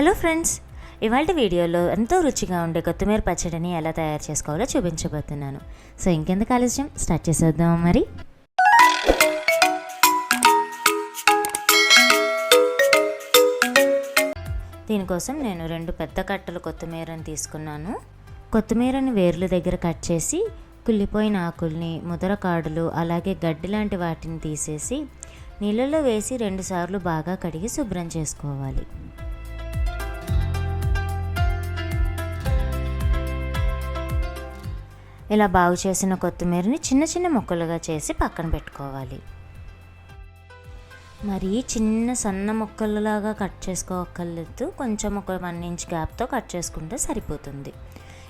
Hello friends ఇవాళ వీడియోలో ఎంతో రుచిగా ఉండే కొత్తిమీర పచ్చడిని ఎలా తయారు చేసుకోవాలో చూపించబోతున్నాను. సో ఇంకెందుకు ఆలస్యం? స్టార్ట్ చేసేద్దాం మరి? దీనికోసం నేను రెండు పెద్ద కట్టలు కొత్తిమీరని తీసుకున్నాను. కొత్తిమీరని వేర్ల దగ్గర కట్ చేసి కుళ్ళిపోయిన ఆకుల్ని ముదరకాడులు అలాగే గడ్డి లాంటి వాటిని తీసేసి నీళ్ళలో వేసి రెండుసార్లు బాగా కడిగి శుభ్రం చేసుకోవాలి. ఇలా బాగు చేసిన కొత్తిమీరని చిన్న చిన్న ముక్కలుగా చేసి పక్కన పెట్టుకోవాలి. మరి చిన్న సన్న ముక్కలలాగా కట్ చేసుకోకర్లేదు కొంచెం ఒక వన్ ఇంచ్ గ్యాప్తో కట్ చేసుకుంటే సరిపోతుంది.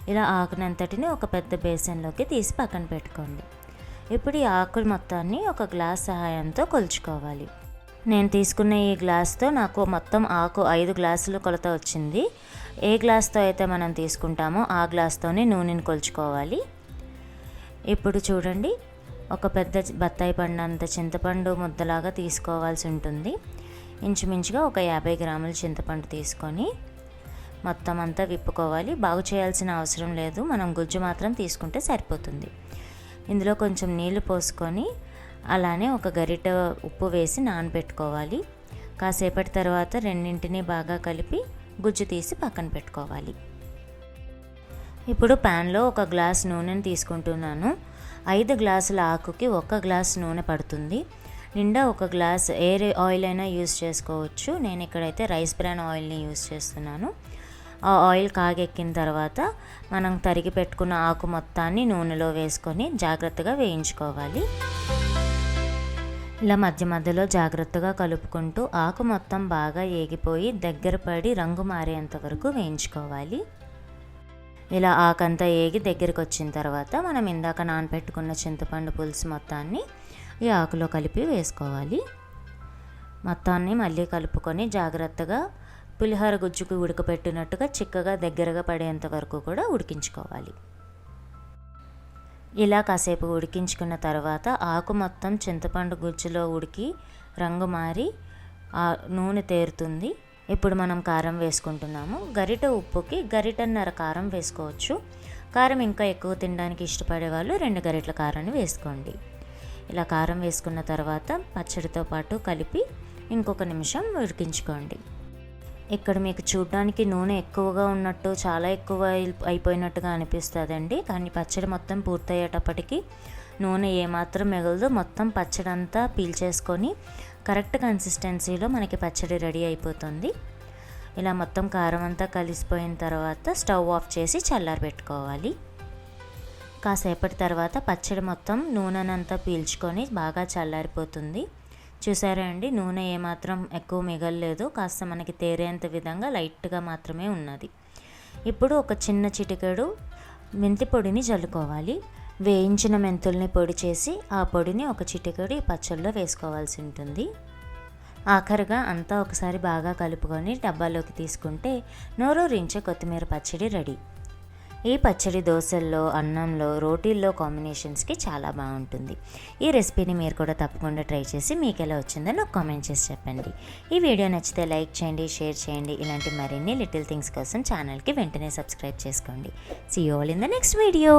ఇలా ఆకునంతటిని ఒక పెద్ద బేసన్లోకి తీసి పక్కన పెట్టుకోండి. ఇప్పుడు ఈ ఆకులు మొత్తాన్ని ఒక గ్లాస్ సహాయంతో కొలుచుకోవాలి. నేను తీసుకున్న ఈ గ్లాస్తో నాకు మొత్తం ఆకు ఐదు గ్లాసులు కొలత వచ్చింది. ఏ గ్లాస్తో అయితే మనం తీసుకుంటామో ఆ గ్లాస్తోనే నూనెని కొలుచుకోవాలి. ఇప్పుడు చూడండి ఒక పెద్ద బత్తాయి పండు అంత చింతపండు ముద్దలాగా తీసుకోవాల్సి ఉంటుంది. ఇంచుమించుగా ఒక యాభై గ్రాముల చింతపండు తీసుకొని మొత్తం అంతా విప్పుకోవాలి. బాగు చేయాల్సిన అవసరం లేదు. మనం గుజ్జు మాత్రం తీసుకుంటే సరిపోతుంది. ఇందులో కొంచెం నీళ్ళు పోసుకొని అలానే ఒక గరిట ఉప్పు వేసి నానబెట్టుకోవాలి. కాసేపటి తర్వాత రెండింటిని బాగా కలిపి గుజ్జు తీసి పక్కన పెట్టుకోవాలి. ఇప్పుడు ప్యాన్లో ఒక గ్లాస్ నూనెను తీసుకుంటున్నాను. ఐదు గ్లాసుల ఆకుకి ఒక గ్లాస్ నూనె పడుతుంది. నిండా ఒక గ్లాస్ ఏ ఆయిల్ అయినా యూస్ చేసుకోవచ్చు. నేను ఇక్కడైతే రైస్ బ్రాన్ ఆయిల్ని యూస్ చేస్తున్నాను. ఆ ఆయిల్ కాగెక్కిన తర్వాత మనం తరిగి పెట్టుకున్న ఆకు మొత్తాన్ని నూనెలో వేసుకొని జాగ్రత్తగా వేయించుకోవాలి. ఇలా మధ్య మధ్యలో జాగ్రత్తగా కలుపుకుంటూ ఆకు మొత్తం బాగా ఏగిపోయి దగ్గర పడి రంగు మారేంత వరకు వేయించుకోవాలి. ఇలా ఆకంతా ఏగి దగ్గరికి వచ్చిన తర్వాత మనం ఇందాక నానబెట్టుకున్న చింతపండు పులుసు మొత్తాన్ని ఈ ఆకులో కలిపి వేసుకోవాలి. మొత్తాన్ని మళ్ళీ కలుపుకొని జాగ్రత్తగా పులిహోర గుజ్జుకు ఉడకపెట్టినట్టుగా చిక్కగా దగ్గరగా పడేంత వరకు కూడా ఉడికించుకోవాలి. ఇలా కాసేపు ఉడికించుకున్న తర్వాత ఆకు మొత్తం చింతపండు గుజ్జులో ఉడికి రంగు మారి ఆ నూనె తేరుతుంది. ఇప్పుడు మనం కారం వేసుకుంటున్నాము. గరిట ఉప్పుకి గరిటన్నర కారం వేసుకోవచ్చు. కారం ఇంకా ఎక్కువ తినడానికి ఇష్టపడే వాళ్ళు రెండు గరిటల కారాన్ని వేసుకోండి. ఇలా కారం వేసుకున్న తర్వాత పచ్చడితో పాటు కలిపి ఇంకొక నిమిషం ఉడికించుకోండి. ఇక్కడ మీకు చూడడానికి నూనె ఎక్కువగా ఉన్నట్టు చాలా ఎక్కువ అయిపోయినట్టుగా అనిపిస్తుందండి. కానీ పచ్చడి మొత్తం పూర్తయ్యేటప్పటికి నూనె ఏమాత్రం మిగలదు. మొత్తం పచ్చడి అంతా పీల్చేసుకొని కరెక్ట్ కన్సిస్టెన్సీలో మనకి పచ్చడి రెడీ అయిపోతుంది. ఇలా మొత్తం కారం అంతా కలిసిపోయిన తర్వాత స్టవ్ ఆఫ్ చేసి చల్లారి పెట్టుకోవాలి. కాసేపటి తర్వాత పచ్చడి మొత్తం నూనెనంతా పీల్చుకొని బాగా చల్లారిపోతుంది. చూసారా అండి? నూనె ఏమాత్రం ఎక్కువ మిగలలేదు. కాస్త మనకి తేరేంత విధంగా లైట్గా మాత్రమే ఉన్నది. ఇప్పుడు ఒక చిన్న చిటికెడు మెంతి పొడిని చల్లుకోవాలి వేయించిన మెంతుల్ని పొడి చేసి ఆ పొడిని ఒక చిటికెడు ఈ పచ్చళ్ళలో వేసుకోవాల్సి ఉంటుంది. ఆఖరిగా అంతా ఒకసారి బాగా కలుపుకొని డబ్బాలోకి తీసుకుంటే నోరూరించే కొత్తిమీర పచ్చడి రెడీ. ఈ పచ్చడి దోశల్లో అన్నంలో రోటీల్లో కాంబినేషన్స్కి చాలా బాగుంటుంది. ఈ రెసిపీని మీరు కూడా తప్పకుండా ట్రై చేసి మీకు ఎలా వచ్చిందో నాకు కామెంట్ చేసి చెప్పండి. ఈ వీడియో నచ్చితే లైక్ చేయండి షేర్ చేయండి. ఇలాంటి మరిన్ని లిటిల్ థింగ్స్ కోసం ఛానల్కి వెంటనే సబ్స్క్రైబ్ చేసుకోండి. See all in the next video